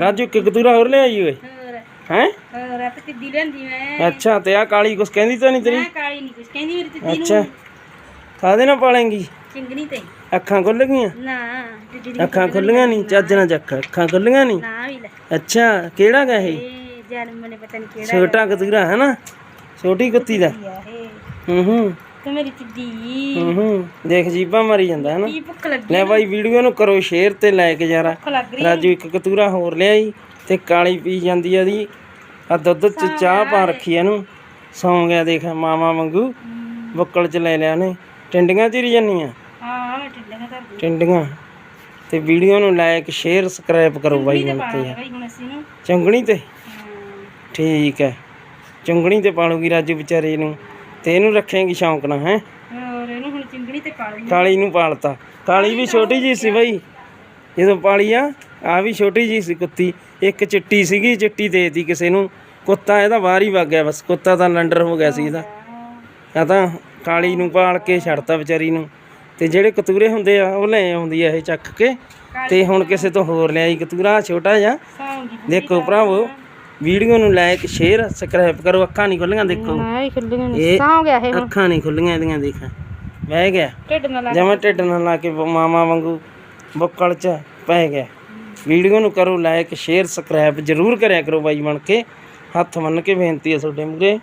ਰਾਜੂ ਇੱਕ ਕਤੂਰਾ ਹੋਰ ਲਿਆਈ ਓਏ। ਹੋਰ। ਹੈ? ਹੋਰ ਆ ਤੇ ਲੈਂਦੀ ਮੈਂ। ਅੱਛਾ ਤੇ ਆ ਕਾਲੀ ਕੁਛ ਕਹਿੰਦੀ ਤਾਂ ਨਹੀਂ ਤੇਰੀ? ਮੈਂ ਕਾਲੀ ਨਹੀਂ ਕੁਛ ਕਹਿੰਦੀ ਮੇਰੀ ਅੱਛਾ। ਨੂੰ ਕਾਹਦੇ ਨਾਲ ਪਾਲੇਂਗੀ। ਚਿੰਗਣੀ ਤੇ। ਅੱਖਾਂ ਖੁੱਲ ਗਈਆਂ? ਨਾ ਟਿੱਡੀ ਦੀ ਅੱਖਾਂ ਖੁੱਲੀਆਂ ਨਹੀਂ ਚੱਜ ਨਾਲ ਚੱਕ। ਅੱਖਾਂ ਖੁੱਲੀਆਂ ਨਹੀਂ ਨਾ ਵੀ ਲੈ। ਅੱਛਾ ਕਿਹੜਾ ਗਾ ਇਹ? ਇਹ ਜਨਮ ਨੇ ਪਤਾ ਨਹੀਂ ਕਿਹੜਾ ਛੋਟਾ ਕਤੂਰਾ ਹੈ ਨਾ ਛੋਟੀ ਕੁੱਤੀ ਦਾ। ਹੂੰ ਹੂੰ। ਤੇ ਮੇਰੀ ਟਿੱਡੀ ਹੂੰ ਹੂੰ। ਦੇਖ ਜੀਬਾਂ ਮਾਰੀ ਜਾਂਦਾ ਹੈ ਨਾ ਕੀ ਭੁੱਖ ਲੱਗੀ ਲੈ ਬਾਈ ਵੀਡੀਓ ਨੂੰ ਕਰੋ ਸ਼ੇਅਰ ਤੇ ਭੁੱਖ ਲੱਗ ਰਹੀ ਰਾਜੂ ਇੱਕ ਕਤੂਰਾ ਹੋਰ ਲਿਆਈ ਤੇ ਕਾਲੀ ਪੀ ਜਾਂਦੀ ਆ ਦੀ ਆ ਦੁੱਧ ਚ ਚਾਹ ਪਾ ਰੱਖੀ ਆ ਇਹਨੂੰ। ਸੌਂ ਗਿਆ ਦੇਖ ਮਾਮਾ ਵਾਂਗੂ। ਬੁੱਕਲ ਚ ਲੈ ਲਿਆ ਨੇ ਟਿੰਡੀਆਂ ਚਿਰੀ ਜਾਂਦੀਆਂ ਹਾਂ ਟਿੱਡੀਆਂ ਤੇ ਵੀਡੀਓ ਨੂੰ ਲਾਈਕ ਸ਼ੇਅਰ ਸਬਸਕ੍ਰਾਈਬ ਕਰੋ ਬਾਈ ਬਣ ਕੇ ਯਾਰ ਬਈ ਹੁਣ ਅਸੀਂ ਨੂੰ ਚੁੰਗਣੀ ਤੇ? ਠੀਕ ਹੈ। ਚੁੰਗਣੀ ਤੇ ਪਾਲੂਗੀ ਰਾਜੂ ਵਿਚਾਰੇ ਨੂੰ। ਤੇ ਇਹਨੂੰ ਰੱਖੇਂਗੀ ਸ਼ੌਂਕ ਨਾਲ ਹੈ? ਹੋਰ ਇਹਨੂੰ ਹੁਣ ਚਿੰਗਣੀ ਤੇ ਪਾ ਲਈ। ਕਾਲੀ ਨੂੰ ਪਾਲਤਾ। ਕਾਲੀ ਵੀ ਛੋਟੀ ਜੀ ਸੀ ਬਾਈ। ਜਦੋਂ ਪਾਲੀ ਆ ਆ ਵੀ ਛੋਟੀ ਜੀ ਸੀ ਕੁੱਤੀ। ਇੱਕ ਚਿੱਟੀ ਸੀਗੀ ਚਿੱਟੀ ਦੇਤੀ ਕਿਸੇ ਨੂੰ। ਕੁੱਤਾ ਇਹਦਾ ਬਾਹਰ ਹੀ ਵਗ ਗਿਆ ਬਸ। ਕੁੱਤਾ ਤਾਂ ਲੰਡਰ ਹੋ ਗਿਆ ਸੀ ਇਹਦਾ। ਆ ਤਾਂ ਕਾਲੀ ਨੂੰ ਪਾਲ ਕੇ ਛੱਡਤਾ ਵਿਚਾਰੀ ਨੂੰ। ਤੇ ਜਿਹੜੇ ਕਤੂਰੇ ਹੁੰਦੇ ਆ ਉਹ ਲੈ ਆਉਂਦੀ ਆ ਇਹ ਚੱਕ ਕੇ। ਤੇ ਹੁਣ ਕਿਸੇ ਤੋਂ ਹੋਰ ਲਿਆਈ। ਕਤੂਰਾ ਛੋਟਾ ਜਿਹਾ। ਦੇਖੋ ਭਰਾਵੋ ਵੀਡੀਓ ਨੂੰ ਲਾਈਕ ਸ਼ੇਅਰ ਸਬਸਕ੍ਰਾਈਬ ਕਰੋ ਅੱਖਾਂ ਨਹੀਂ ਖੁੱਲੀਆਂ ਦੇਖੋ। ਨਾ ਹੀ ਖੁੱਲੀਆਂ ਨੇ ਇਹ ਸੌਂ ਗਿਆ ਇਹ ਅੱਖਾਂ ਨਹੀਂ ਖੁੱਲੀਆਂ ਇਹਦੀਆਂ ਦੇਖ। ਬਹਿ ਗਿਆ। ਢਿੱਡ ਨਾਲ ਲੱਗ ਜਮਾ ਢਿੱਡ ਨਾਲ ਲਾ ਕੇ ਮਾਮਾ ਵਾਂਗੂ ਬੁੱਕਲ ਚ ਪੈ ਗਿਆ। ਵੀਡੀਓ ਨੂੰ ਕਰੋ ਲਾਈਕ ਸ਼ੇਅਰ ਸਬਸਕ੍ਰਾਈਬ ਜਰੂਰ ਕਰਿਆ ਕਰੋ ਬਾਈ ਬਣ ਕੇ। ਹੱਥ ਮੰਨ ਕੇ ਬੇਨਤੀ ਹੈ ਤੁਹਾਡੇ ਮੂਰੇ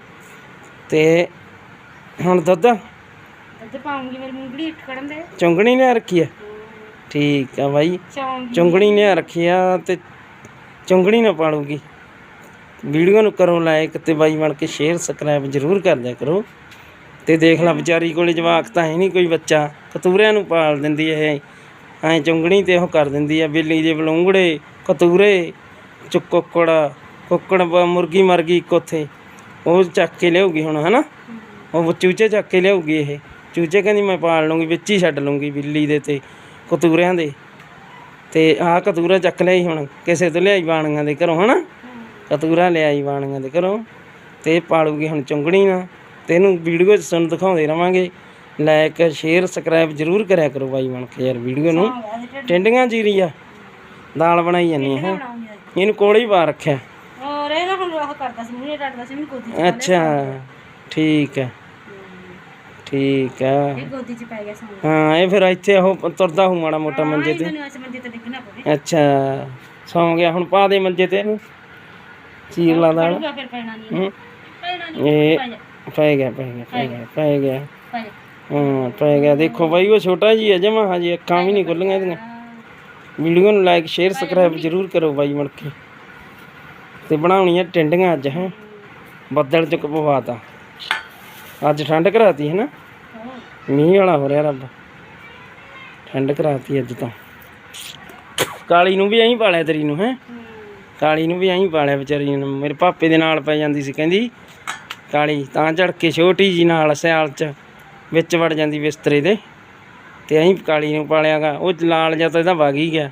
ਤੇ ਹੁਣ ਦੁੱਧ? ਅੱਜ ਪਾਉਂਗੀ ਮੇਰੀ ਮੁੰਗੜੀ ਖੜਨ ਦੇ। ਚੁੰਗਣੀ ਨੇ ਰੱਖੀ ਹੈ ਠੀਕ ਆ ਬਾਈ। ਚੌਂਗੀ। ਚੁੰਗਣੀ ਨੇ ਰੱਖੀ ਆ ਤੇ ਚੁੰਗਣੀ ਨਾ ਪਾਲੂਗੀ। ਵੀਡੀਓ ਨੂੰ ਕਰੋ ਲਾਈਕ ਤੇ ਬਾਈ ਬਣ ਕੇ ਸ਼ੇਅਰ ਸਬਸਕ੍ਰਾਈਬ ਜਰੂਰ ਕਰ ਦਿਆ ਕਰੋ। ਤੇ ਦੇਖ ਲੈ ਵਿਚਾਰੀ ਕੋਲੇ ਜਵਾਕ ਤਾਂ ਹੈ ਨਹੀਂ ਕੋਈ ਬੱਚਾ। ਕਤੂਰਿਆਂ ਨੂੰ ਪਾਲ ਦਿੰਦੀ ਇਹ। ਐ ਚੁੰਗਣੀ ਤੇ ਉਹ ਕਰ ਦਿੰਦੀ ਆ ਬਿੱਲੀ ਦੇ ਬਲੂੰਗੜੇ, ਕਤੂਰੇ, ਚੁੱਕ ਕੁੱਕੜ ਕੁੱਕੜ ਮੁਰਗੀ ਮਰ ਗਈ ਇੱਕ ਉੱਥੇ। ਉਹ ਚੱਕ ਕੇ ਲਿਆਉਗੀ ਹੁਣ, ਹਨਾ? ਉਹ ਚੂਚੇ ਚੱਕ ਕੇ ਲਿਆਉਗੀ ਇਹ। ਚੂਚੇ ਕਹਿੰਦੀ ਮੈਂ ਪਾਲ ਲੂੰਗੀ ਵਿੱਚ ਹੀ ਛੱਡ ਲੂੰਗੀ ਬਿੱਲੀ ਦੇ ਤੇ ਕਤੂਰਿਆਂ ਦੇ। ਤੇ ਆਹ ਕਤੂਰਾ ਚੱਕ ਲਿਆਈ ਹੁਣ, ਕਿਸੇ ਤੋਂ ਲਿਆਈ ਬਾਣੀਆਂ ਦੇ ਘਰੋਂ, ਹਨਾ? ਕਤੂਰਾ ਲਿਆਈ ਬਾਣੀਆਂ ਦੇ ਘਰੋਂ ਤੇ ਪਾਲੂਗੀ ਹੁਣ ਚੁੰਗਣੀ ਨਾ ਤੇ ਇਹਨੂੰ ਵੀਡੀਓ 'ਚ ਸਾਨੂੰ ਦਿਖਾਉਂਦੇ ਰਵਾਂਗੇ। ਲਾਈਕ ਸ਼ੇਅਰ ਸਬਸਕ੍ਰਾਈਬ ਜਰੂਰ ਕਰਿਆ ਕਰੋ ਬਾਈ ਬਣ ਕੇ ਯਾਰ ਵੀਡੀਓ ਨੂੰ। ਟਿੰਡੀਆਂ ਜੀਰੀ ਆ। ਦਾਲ ਬਣਾਈ ਜਾਂਦੀ ਹੈ। ਇਹਨੂੰ ਕੋਲੇ ਹੀ ਪਾ ਰੱਖਿਆ। ਹੋਰ ਇਹ ਨਾ ਹੁਣ ਉਹ ਕਰਦਾ ਸੀ ਮੂਹਰੇ ਡੱਟਦਾ ਸੀ ਮੈਨੂੰ ਗੋਦੀ ਚ ਅੱਛਾ ਠੀਕ ਹੈ ਠੀਕ ਹੈ ਇਹ ਗੋਦੀ ਚ ਪੈ ਗਿਆ ਸੌਂ ਹਾਂ ਇਹ ਫਿਰ ਇੱਥੇ ਉਹ ਤੁਰਦਾ ਹੂੰ ਮਾੜਾ ਮੋਟਾ ਮੰਜੇ ਤੇ। ਮੈਨੂੰ ਅੱਜ ਮੰਜੇ ਤੇ ਡਿੱਗਣਾ ਪਵੇ। ਅੱਛਾ ਸੌਂ ਗਿਆ ਹੁਣ ਪਾ ਦੇ ਮੰਜੇ ਤੇ ਇਹਨੂੰ। ਚੀਰ ਲਾ ਦਾਲ ਪਊਗਾ ਫਿਰ ਪੈਣਾ ਨਹੀਂ। ਹੂੰ। ਪੈਣਾ ਨਹੀਂ। ਇਹ ਪੈ ਜਾ। ਪੈ ਗਿਆ ਪੈ ਗਿਆ ਪੈ ਗਿਆ ਪੈ ਗਿਆ। ਪੈ ਜਾ। ਹਾਂ ਪੈ ਗਿਆ। ਦੇਖੋ ਬਾਈ ਉਹ ਛੋਟਾ ਜੀ ਹੈ ਜਮਾ ਹਜੇ ਅੱਖਾਂ ਵੀ ਨਹੀਂ ਖੁੱਲੀਆਂ ਇਹਦੀਆਂ। ਵੀਡੀਓ ਨੂੰ ਲਾਈਕ ਸ਼ੇਅਰ ਸਬਸਕ੍ਰਾਈਬ ਜਰੂਰ ਕਰੋ ਬਾਈ ਮਣ ਕੇ। ਤੇ ਬਣਾਉਣੀਆਂ ਟਿੰਡੀਆਂ ਅੱਜ ਹੈ। ਬੱਦਲ ਚ ਪਵਾਤਾ ਅੱਜ ਠੰਡ ਕਰਾਤੀ ਹੈ। ਨਾ ਮੀਂਹ ਵਾਲਾ ਹੋ ਰਿਹਾ ਰੱਬ। ਠੰਡ ਕਰਾਤੀ ਅੱਜ ਤਾਂ। ਕਾਲੀ ਨੂੰ ਵੀ ਐਂ ਪਾਲਿਆ ਤੇਰੀ ਨੂੰ ਹੈ। ਕਾਲੀ ਨੂੰ ਵੀ ਐਂ ਪਾਲਿਆ ਵਿਚਾਰੀ ਨੂੰ। ਮੇਰੇ ਪਾਪੇ ਦੇ ਨਾਲ ਪੈ ਜਾਂਦੀ ਸੀ ਕਹਿੰਦੀ ਕਾਲੀ ਤਾਂ ਝੜ ਕੇ ਛੋਟੀ ਜੀ ਨਾਲ ਸਿਆਲ ਚ ਵਿੱਚ ਵੜ ਜਾਂਦੀ ਬਿਸਤਰੇ ਦੇ। ਤੇ ਐਂ ਕਾਲੀ ਨੂੰ ਪਾਲਿਆਗਾ। ਉਹ ਲਾਲ ਜਾਂ ਤਾਂ ਇਹਦਾ ਵਗ ਹੀ ਗਿਆ।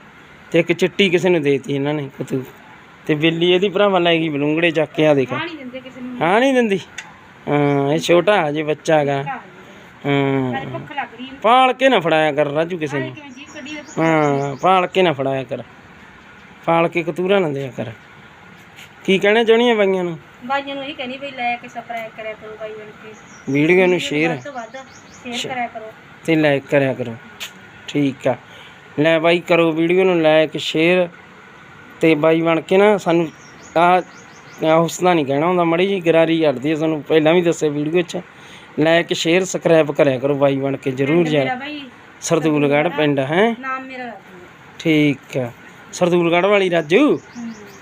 ਤੇ ਇੱਕ ਚਿੱਟੀ ਕਿਸੇ ਨੂੰ ਦੇਤੀ ਇਹਨਾਂ ਨੇ ਕਤੂ। ਤੇ ਬਿੱਲੀ ਇਹਦੀ ਭਰਾਵਾਂ ਲੈ ਗਈ ਬਲੂੰਗੜੇ ਚੱਕ ਕੇ ਆ ਦੇਖ। ਆ ਨਹੀਂ ਦਿੰਦੇ ਕਿਸੇ ਨੂੰ। ਹਾਂ ਨਹੀਂ ਦਿੰਦੀ। ਹਾਂ ਇਹ ਛੋਟਾ ਹਜੇ ਬੱਚਾ ਹੈਗਾ। ਹਾਂ। ਪਾਲ ਕੇ ਨਾ ਫੜਾਇਆ ਕਰ ਰਾਜੂ ਕਿਸੇ ਨੂੰ। ਹਾਂ ਪਾਲ ਕੇ ਨਾ ਫੜਾਇਆ ਕਰ। ਪਾਲ ਕੇ ਕਤੂਰਾ ਨਾ ਦਿਆ ਕਰ। ਕੀ ਕਹਿਣਾ ਚਾਹੁੰਦੀਆਂ ਬਾਈਆਂ ਨੂੰ? ਬਾਈਆਂ ਨੂੰ ਇਹ ਕਹਿੰਦੀ ਬਈ ਲੈ ਕੇ ਸਬਸਕ੍ਰਾਈਬ ਕਰਿਆ ਕਰੋ ਬਾਈ ਬਣ ਕੇ ਵੀਡੀਓ ਨੂੰ ਸ਼ੇਅਰ ਵੱਧ ਤੋਂ ਵੱਧ ਸ਼ੇਅਰ ਕਰਿਆ ਕਰੋ। ਤੇ ਲਾਈਕ ਕਰਿਆ ਕਰੋ। ਠੀਕ ਆ। ਲੈ ਬਾਈ ਕਰੋ ਵੀਡੀਓ ਨੂੰ ਲਾਈਕ ਸ਼ੇਅਰ ਤੇ ਬਾਈ ਬਣ ਕੇ ਨਾ ਸਾਨੂੰ ਆ ਹੌਸਲਾ ਨਹੀਂ ਕਹਿਣਾ ਹੁੰਦਾ। ਮੜੀ ਜੀ ਗਰਾਰੀ ਕਰਦੀ ਹੈ ਸਾਨੂੰ। ਪਹਿਲਾਂ ਵੀ ਦੱਸਿਆ ਵੀਡੀਓ 'ਚ। ਲਾਈਕ ਸ਼ੇਅਰ ਸਬਸਕ੍ਰਾਈਬ ਕਰਿਆ ਕਰੋ ਬਾਈ ਬਣ ਕੇ। ਜਰੂਰ ਮੇਰਾ ਬਾਈ। ਸਰਦੂਲਗੜ੍ਹ ਪਿੰਡ ਹੈ? ਨਾਮ ਮੇਰਾ ਠੀਕ ਆ। ਸਰਦੂਲਗੜ੍ਹ ਵਾਲੀ ਰਾਜੂ?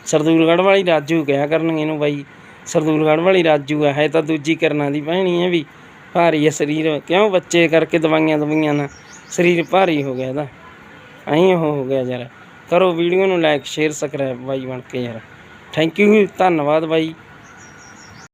ਸਰਦੂਲਗੜ੍ਹ ਵਾਲੀ ਰਾਜੂ ਕਿਹਾ ਕਰਨਗੇ ਇਹਨੂੰ ਬਾਈ? ਸਰਦੂਲਗੜ੍ਹ ਵਾਲੀ ਰਾਜੂ ਹੈ ਤਾਂ ਦੂਜੀ ਕਰਨਾ ਦੀ ਭੈਣੀ ਹੈ ਵੀ। ਭਾਰੀ ਹੈ ਸਰੀਰ। ਕਿਉਂ ਬੱਚੇ ਕਰਕੇ ਦਵਾਈਆਂ ਦਵਾਈਆਂ ਨਾਲ? ਸਰੀਰ ਭਾਰੀ ਹੋ ਗਿਆ ਇਹਦਾ। ਐਂ ਉਹ ਹੋ ਗਿਆ ਯਾਰ। ਕਰੋ ਵੀਡੀਓ ਨੂੰ ਲਾਈਕ ਸ਼ੇਅਰ ਸਬਸਕ੍ਰਾਈਬ ਬਾਈ ਬਣ ਕੇ ਯਾਰ। ਥੈਂਕ ਯੂ ਧੰਨਵਾਦ ਬਾਈ।